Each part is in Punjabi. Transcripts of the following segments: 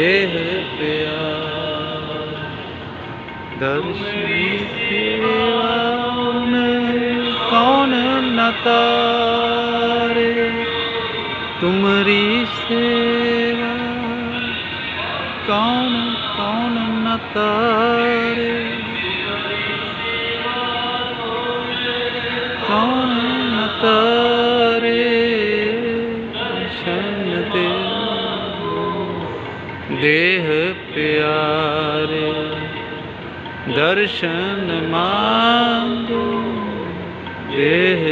है प्यार। दर्शनी सेवा कौन नतारे तुम्हारी सेवा। कौन कौन नतारे कौन नतारे ਦੇਹ ਪਿਆਰੇ ਦਰਸ਼ਨ ਮੰਗੋ ਦੇਹ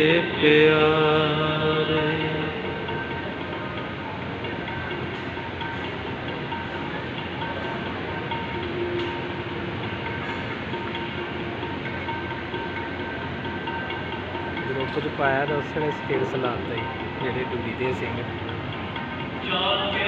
ਪਿਆਰੇ। ਗਰੁੱਪ ਚ ਪਾਇਆ ਤਾਂ ਉਸ ਨੇ ਸਟੇਟਸ ਲਾਤਾ ਜਿਹੜੇ ਡੂਡੀ ਦੇ ਸਿੰਘ ਜਾਂ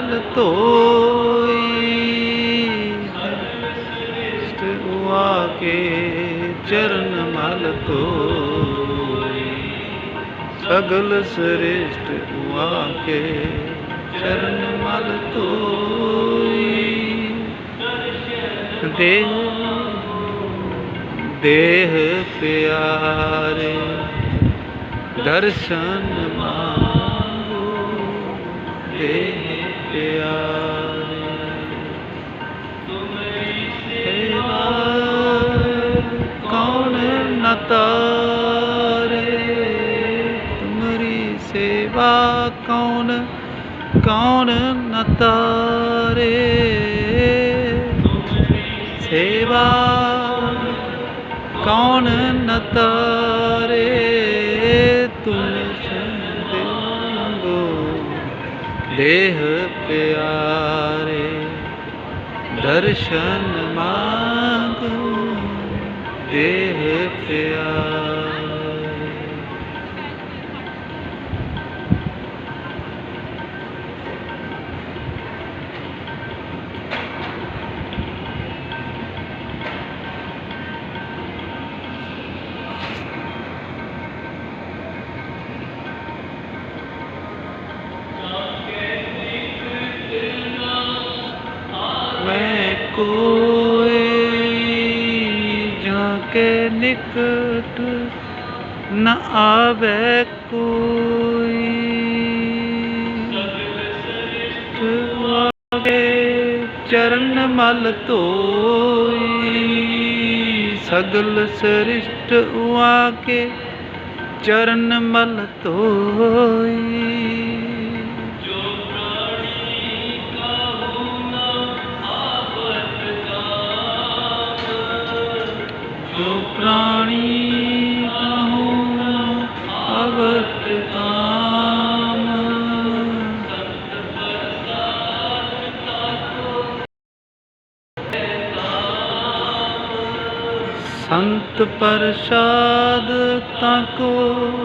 लाल तो श्रेष्ठ के चरण माल तो सगल श्रेष्ठ हुआ के चरण माल तो देह देह प्यारे, दर्शन मांगो। देह ਸੇਵਾ ਕੌਣ ਨ ਤਾਰੇ ਤੁਮਰੀ ਕੌਣ ਕੌਣ ਨ ਤਾਰੇ ਸੇਵਾ ਕੌਣ ਨ देह प्यारे दर्शन मांग। देह प्यारे। ਮੈਂ ਕੋਏ ਜਾਂ ਕੇ ਨਿਕਟ ਨ ਆਵੇ ਕੋਈ। ਚਰਨ ਮਲ ਧੋਈ ਸਗਲ ਸ੍ਰਿਸ਼ਟ ਉਆ ਕੇ ਚਰਨ ਮਲ ਧੋਈ ਪ੍ਰਾਣੀ ਕਹੂੰ ਅਵਤ ਕਾਮ। ਸੰਤ ਪ੍ਰਸਾਦ ਤਾਕੋ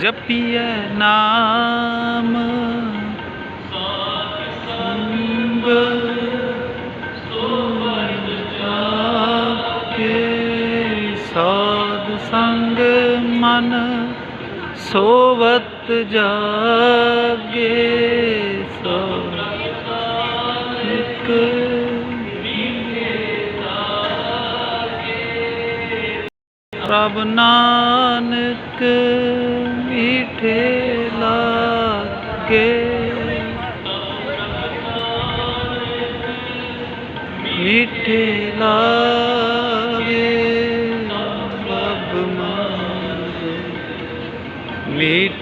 ਜਪੀਐ ਨਾਮ। ਮਨ ਸੋਵਤ ਜਾਗੇ ਸੋ ਇੱਕ ਪ੍ਰਭ ਨਾਨਕ ਮੀਠੇ ਲਾਗੇ। ਮੀਠੇ ਲਾਗੇ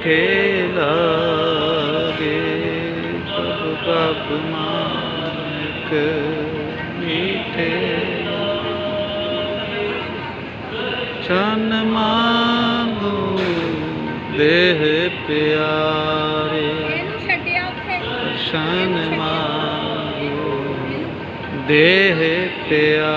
खेला गे सब कब मानक मीठे। देह प्यारे। क्षण देह प्यार।